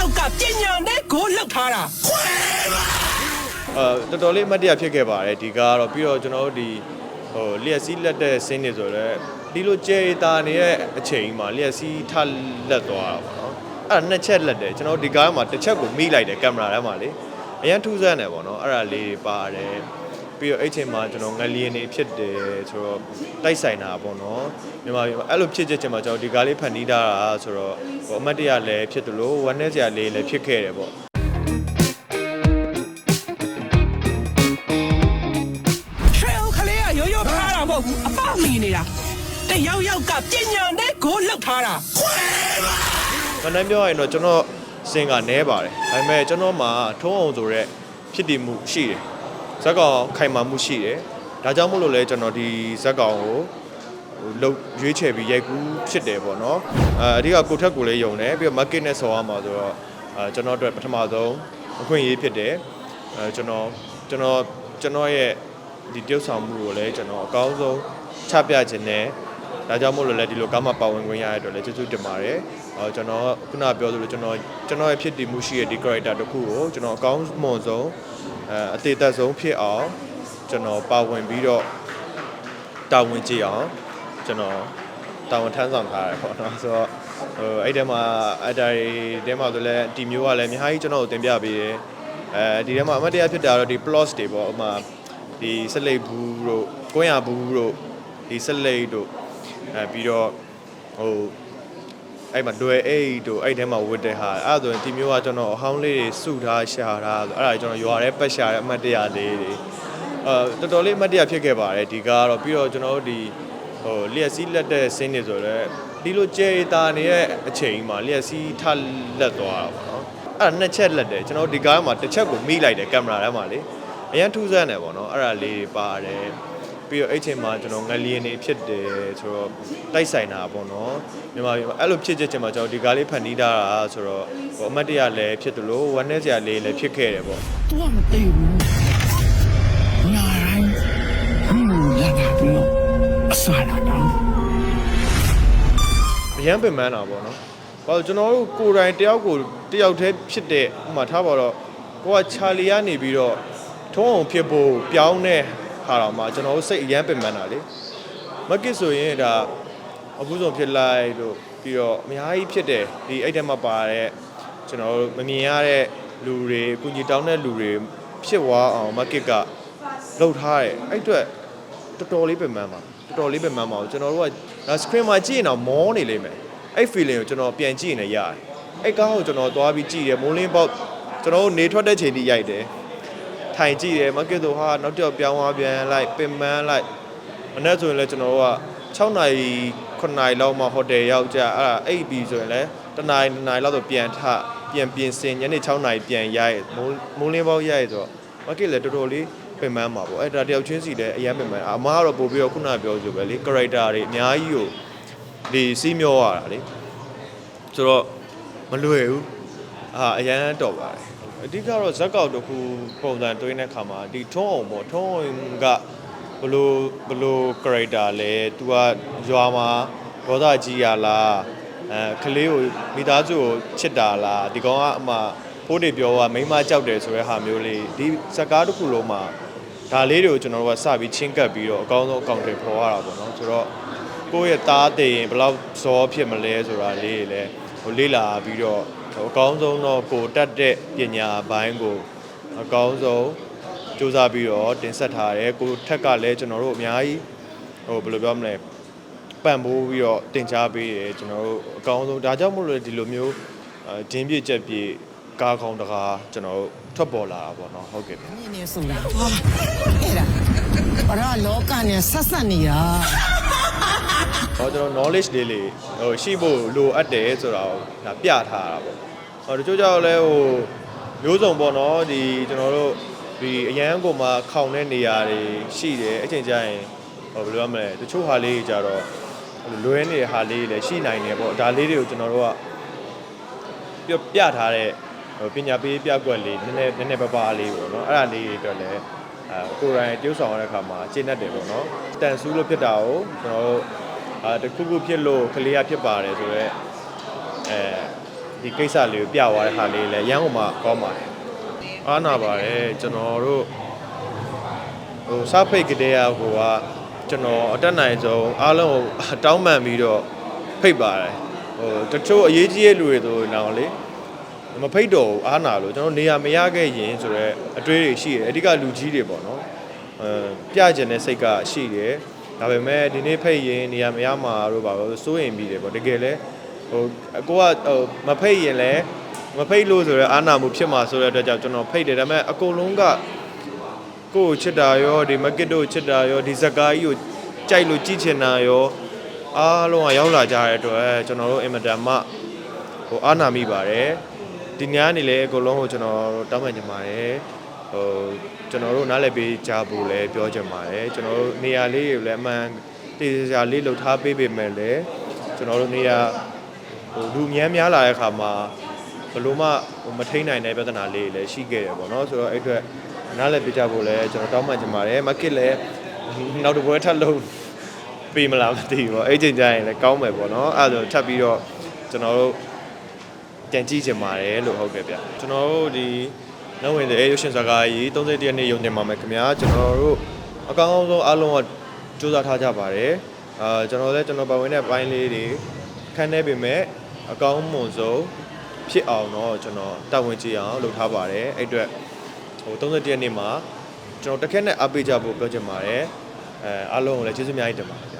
ယောက်ကပညာနဲ့ကိုလောက်ထားတာအဲတော်တော်လေးအမှတ်တရဖြစ်ခဲ့ပါတယ်ဒီကားကတော့ပြီးတော့ကျွန်တော်တို့ဒီဟိုလျက်စီးလက်တဲ့ဆင်းနေဆိုတော့ဒီလိုကြဲတာနေတဲ့အချိန်မှာလျက်စီးထလက်သွားတာပေါ့နော်အဲ့ဒါနှစ်ချက်လက်တယ်ကျွန်တော်တို့ဒီကားမှာတစ်ချက်ကိုမိလိုက်တယ်ကင်မရာထဲမှာလေအရန်ထူးဆန်းတယ်ပေါ့နော်အဲ့ဒါလေးတွေပါတယ် ပြီးတော့အဲ့ချိန်မှာကျွန်တော်ငလျင်နေဖြစ်တယ်ဆိုတော့တိုက်ဆိုင်တာပေါ့နော်မြန်မာပြည်မှာအဲ့လိုဖြစ်ချက်ချင်းမှာကျွန်တော်ဒီကားလေးဖန်တီးထားတာဆိုတော့ဟိုအမှတ်တရလည်းဖြစ်တယ်လို့ဝမ်းနည်းစရာလေးလည်းဖြစ်ခဲ့တယ်ပေါ့ထရေခလေးကရိုးရိုးဖားတာမဟုတ်ဘူးအပေါက်မီနေတာတယောက်ယောက်ကပညာနဲ့ကိုလောက်ထားတာမနက်ပြောရရင်တော့ကျွန်တော်စင်ကနဲပါတယ်ဒါပေမဲ့ကျွန်တော်မှာထုံးအောင်ဆိုရက်ဖြစ်တည်မှုရှိတယ် ဇက်ကောင်ခိုင်မာမှုရှိတယ်ဒါကြောင့်မို့လို့လဲကျွန်တော်ဒီဇက်ကောင်ကိုဟိုလုတ်ရွေးချယ်ပြီးရိုက်ကူးဖြစ်တယ်ပေါ့နော်အဲအဓိကကိုထက်ကိုလည်းယုံတယ်ပြီးတော့ market နဲ့ဆော်ရမှာဆိုတော့အဲကျွန်တော်အတွက်ပထမဆုံးအခွင့်အရေးဖြစ်တယ်အဲကျွန်တော်ကျွန်တော်ကျွန်တော်ရဲ့ဒီတရုပ်ဆောင်မှုကိုလည်းကျွန်တော်အကောင်းဆုံးချပြခြင်းနဲ့ဒါကြောင့်မို့လို့လည်းဒီလိုကားမပါဝင်ခွင့်ရတဲ့အတွက်လည်းကျေးဇူးတင်ပါတယ်။ အော်ကျွန်တော်ခုနပြောသလိုကျွန်တော်ကျွန်တော်ရဲ့ဖြစ်တည်မှုရှိတဲ့ဒီ character တစ်ခုကိုကျွန်တော်အကောင်းမွန်ဆုံးအဲအသေးသက်ဆုံးဖြစ်အောင်ကျွန်တော်ပါဝင်ပြီးတော့တာဝန်ကြည့်အောင်ကျွန်တော်တာဝန်ထမ်းဆောင်ထားရတယ်ပေါ့နော်ဆိုတော့ဟိုအဲ့ထဲမှာအတားတွေထဲမှာဆိုလည်းဒီမျိုးကလည်းအများကြီးကျွန်တော်ကိုတင်ပြပေးတယ်အဲဒီထဲမှာအမတ်တရားဖြစ်တာတော့ဒီ plus တွေပေါ့ဥပမာဒီစလိပ်ဘူးတို့ကိုရဘူးတို့ဒီစလိပ်တို့အဲပြီးတော့ဟို အဲ့မှာတွေ့အိတ်တို့အဲ့ထဲမှာဝတ်တဲ့ဟာအဲ့ဒါဆိုရင်ဒီမျိုးကကျွန်တော်အဟောင်းလေးတွေစုထားရှာထားဆိုအဲ့ဒါကျွန်တော်ရွာထဲပတ်ရှာတဲ့အမှတ်တရလေးတွေအဲတော်တော်လေးအမှတ်တရဖြစ်ခဲ့ပါတယ်ဒီကားကတော့ပြီးတော့ကျွန်တော်တို့ဒီဟိုလျက်စီးလက်တဲ့ဆင်းနေဆိုတော့ဒီလိုကြဲတာနေတဲ့အချိန်မှာလျက်စီးထလက်သွားတာပေါ့နော်အဲ့ဒါနှစ်ချက်လက်တယ်ကျွန်တော်တို့ဒီကားမှာတစ်ချက်ကိုမိလိုက်တယ်ကင်မရာထဲမှာလေအရန်ထူးဆန်းတယ်ပေါ့နော်အဲ့ဒါလေးတွေပါတယ် ပြီးတော့အဲ့ချိန်မှာကျွန်တော်ငလျင်နေဖြစ်တယ်ဆိုတော့တိုက်ဆိုင်တာပေါ့နော်မြန်မာပြည်မှာအဲ့လိုဖြစ်ချက်ချင်းမှာကျွန်တော်ဒီကားလေးဖန်တီးထားတာဆိုတော့ဟိုအမှတ်တရလည်းဖြစ်တယ်လို့ဝမ်းနည်းစရာလေးလည်းဖြစ်ခဲ့တယ်ပေါ့သူကမသိဘူးညာတိုင်းဟင်းလာတာပြီးတော့အစားလာတော့အရန်ပင်ပန်းတာပေါ့နော်ဘာလို့ကျွန်တော်တို့ကိုယ်တိုင်တယောက်ကိုတယောက်တည်းဖြစ်တဲ့ဥပမာထားပါတော့ကိုကချာလီကနေပြီးတော့ထုံးအောင်ဖြစ်ဖို့ပြောင်းတဲ့ ဟာတော့မှကျွန်တော်တို့စိတ်အရန်ပင်ပန်းတာလေမကစ်ဆိုရင်ဒါအခုဆုံးဖြစ်လိုက်လို့ပြီးတော့အများကြီးဖြစ်တယ်ဒီအဲ့ထဲမှာပါတဲ့ကျွန်တော်တို့မမြင်ရတဲ့လူတွေအကူကြီးတောင်းတဲ့လူတွေဖြစ်သွားအောင်မကစ်ကလှုပ်ထားတယ်အဲ့အတွက်တော်တော်လေးပင်ပန်းပါတော်တော်လေးပင်ပန်းပါဘူးကျွန်တော်တို့ကဒါ screen မှာကြည့်ရင်တော့မောနေလိမ့်မယ်အဲ့ feeling ကိုကျွန်တော်ပြန်ကြည့်နေရတယ်အဲ့ကားကိုကျွန်တော်သွားပြီးကြည့်တယ်မိုးလင်းပေါက်ကျွန်တော်တို့နေထွက်တဲ့ချိန်ထိရိုက်တယ် ထိုင်ကြည့်တယ်မကစ်ဆိုဟာနောက်တစ်ယောက်ပြောင်းသွားပြန်လိုက်ပင်ပန်းလိုက်မနေ့ဆိုရင်လည်းကျွန်တော်တို့က6နာရီ9နာရီလောက်မှဟိုတယ်ရောက်ကြအဲ့ဒါအိပ်ပြီးဆိုရင်လည်းတနာရီတနာရီလောက်ဆိုပြန်ထပြန်ပြင်ဆင်ညနေ6နာရီပြန်ရိုက်မိုးမိုးလင်းပေါက်ရိုက်ဆိုတော့မကစ်လည်းတော်တော်လေးပင်ပန်းပါပေါ့အဲ့ဒါတယောက်ချင်းစီလည်းအရင်ပင်ပန်းအမားကတော့ပို့ပြီးတော့ခုနကပြောဆိုပဲလေ character တွေအများကြီးကိုဒီစီးမျောရတာလေဆိုတော့မလွယ်ဘူးအာအရန်တော်ပါတယ် အဓိကတော့ဇက်ကောက်တစ်ခုပုံစံတွင်းတဲ့ခါမှာဒီထုံးအောင်ပေါ့ထုံးအောင်ကဘလို့ဘလို့ character လဲ तू ကရွာမှာဒေါသကြီးရလားအဲကလေးကိုမိသားစုကိုချစ်တာလားဒီကောင်ကအမှဖိုးတွေပြောว่าမိန်းမကြောက်တယ်ဆိုတဲ့ဟာမျိုးလေးဒီဇက်ကားတစ်ခုလုံးမှာဒါလေးတွေကိုကျွန်တော်တို့ကစပြီးချင်းကပ်ပြီးတော့အကောင်းဆုံးအကောင့်တွေပေါ်ရတာပေါ့နော်ဆိုတော့ကိုယ့်ရဲ့သားတည်ရင်ဘယ်လောက်ဇောဖြစ်မလဲဆိုတာလေးတွေလည်း ဟိုလေးလာပြီးတော့ဟိုအကောင်းဆုံးတော့ကိုတတ်တဲ့ပညာဘိုင်းကိုအကောင်းဆုံးစူးစမ်းပြီးတော့တင်ဆက်ထားတယ်ကိုထက်ကလည်းကျွန်တော်တို့အများကြီးဟိုဘယ်လိုပြောမလဲပံ့ပိုးပြီးတော့တင် जा ပေးတယ်ကျွန်တော်တို့အကောင်းဆုံးဒါကြောင့်မို့လို့ဒီလိုမျိုးအဲဒင်းပြည့်ချက်ပြည့်ကားကောင်းတကားကျွန်တော်တို့ထွက်ပေါ်လာတာပေါ့နော်ဟုတ်ကဲ့ဗျမြင်နေဆိုတာဟာအဲ့ဒါဘာလို့လောကနဲ့ဆက်ဆက်နေတာ ဟောကျွန်တော် knowledge လေးလေးဟိုရှိဖို့လိုအပ်တယ်ဆိုတာကိုဒါပြထားတာပေါ့ဟောတချို့ကြောင့်လည်းဟိုမျိုးစုံပေါ့နော်ဒီကျွန်တော်တို့ဒီအရန်ကိုမှခေါင်တဲ့နေရာတွေရှိတယ်အချိန်ကျရင်ဟိုဘယ်လိုရမလဲတချို့ဟာလေးတွေကြတော့လွဲနေတဲ့ဟာလေးတွေလည်းရှိနိုင်တယ်ပေါ့ဒါလေးတွေကိုကျွန်တော်တို့ကပြပြထားတဲ့ဟိုပညာပေးပြကွက်လေးနည်းနည်းနည်းနည်းပါးပါးလေးပေါ့နော်အဲ့ဒါလေးတွေအတွက်လည်းအဲကိုယ်တိုင်တိုးဆောင်ရတဲ့အခါမှာကျင့်တတ်တယ်ပေါ့နော်တန်ဆူးလို့ဖြစ်တာကိုကျွန်တော်တို့ အာတခုခုဖြစ်လို့ကလေးရဖြစ်ပါတယ်ဆိုတော့အဲဒီကိစ္စလေးကိုပြသွားတဲ့ဟာလေးလည်းရန်ကုန်မှာကောင်းပါတယ်အားနာပါတယ်ကျွန်တော်တို့ဟိုစဖိတ်ကလေးကဟိုကကျွန်တော်အတက်နိုင်ဆုံးအားလုံးကိုတောင်းပန်ပြီးတော့ဖိတ်ပါတယ်ဟိုတချို့အရေးကြီးတဲ့လူတွေဆိုရင်တော့လေမဖိတ်တော့ဘူးအားနာလို့ကျွန်တော်နေရာမရခဲ့ရင်ဆိုတော့အတွေးတွေရှိတယ်အဓိကလူကြီးတွေပေါ့နော်အဲပြကျင်တဲ့စိတ်ကရှိတယ် ဒါပေမဲ့ဒီနေ့ဖိတ်ရင်နေရာမရမှာတော့ပါဘူးစိုးရင်ပြီးတယ်ပေါ့တကယ်လဲဟိုအကိုကဟိုမဖိတ်ရင်လဲမဖိတ်လို့ဆိုတော့အားနာမှုဖြစ်မှာဆိုတဲ့အတွက်ကြောင့်ကျွန်တော်ဖိတ်တယ်ဒါပေမဲ့အကုန်လုံးကကိုယ့်ကိုချစ်တာရောဒီမက်ကစ်တို့ချစ်တာရောဒီဇက်ကားကြီးကိုကြိုက်လို့ကြည့်ချင်တာရောအားလုံးကရောက်လာကြတဲ့အတွက်ကျွန်တော်တို့အင်မတန်မှဟိုအားနာမိပါတယ်ဒီညနေလေအကုန်လုံးကိုကျွန်တော်တောင်းပန်ချင်ပါတယ်ဟို ကျွန်တော်တို့နားလည်ပေးကြဖို့လည်းပြောချင်ပါတယ်ကျွန်တော်တို့နေရာလေးကိုလည်းအမှန်တည်စရာလေးလှုပ်ထားပေးပေမဲ့လည်းကျွန်တော်တို့နေရာဟိုလူများများလာတဲ့အခါမှာဘယ်လို့မှဟိုမထိန်နိုင်တဲ့ပြဿနာလေးတွေလည်းရှိခဲ့တယ်ပေါ့နော်ဆိုတော့အဲ့အတွက်နားလည်းပြကြဖို့လည်းကျွန်တော်တောင်းပန်ချင်ပါတယ်မကစ်လည်းနောက်တစ်ပွဲထပ်လုံးပေးမလားမသိဘူးပေါ့အဲ့ချိန်ကျရင်လည်းကောင်းမယ်ပေါ့နော်အဲ့ဒါဆိုထပ်ပြီးတော့ကျွန်တော်တို့ပြန်ကြည့်ချင်ပါတယ်လို့ဟုတ်ကဲ့ဗျကျွန်တော်တို့ဒီ နောက်ဝင်တဲ့ရုပ်ရှင်စကားကြီး31ရက်နေ့ရုံတင်ပါမယ်ခင်ဗျာကျွန်တော်တို့အကောင်းဆုံးအားလုံးကစူးစမ်းထားကြပါတယ်အာကျွန်တော်လည်းကျွန်တော်ပါဝင်တဲ့ဘိုင်းလေးတွေခန်းနေပေမဲ့အကောင်းမွန်ဆုံးဖြစ်အောင်တော့ကျွန်တော်တာဝန်ကြည့်အောင်လုပ်ထားပါတယ်အဲ့အတွက်ဟို31ရက်နေ့မှာကျွန်တော်တစ်ခက်နဲ့အားပေးကြဖို့ပြောချင်ပါတယ်အဲအားလုံးကိုလည်းကျေးဇူးအများကြီးတင်ပါတယ်ဗျာ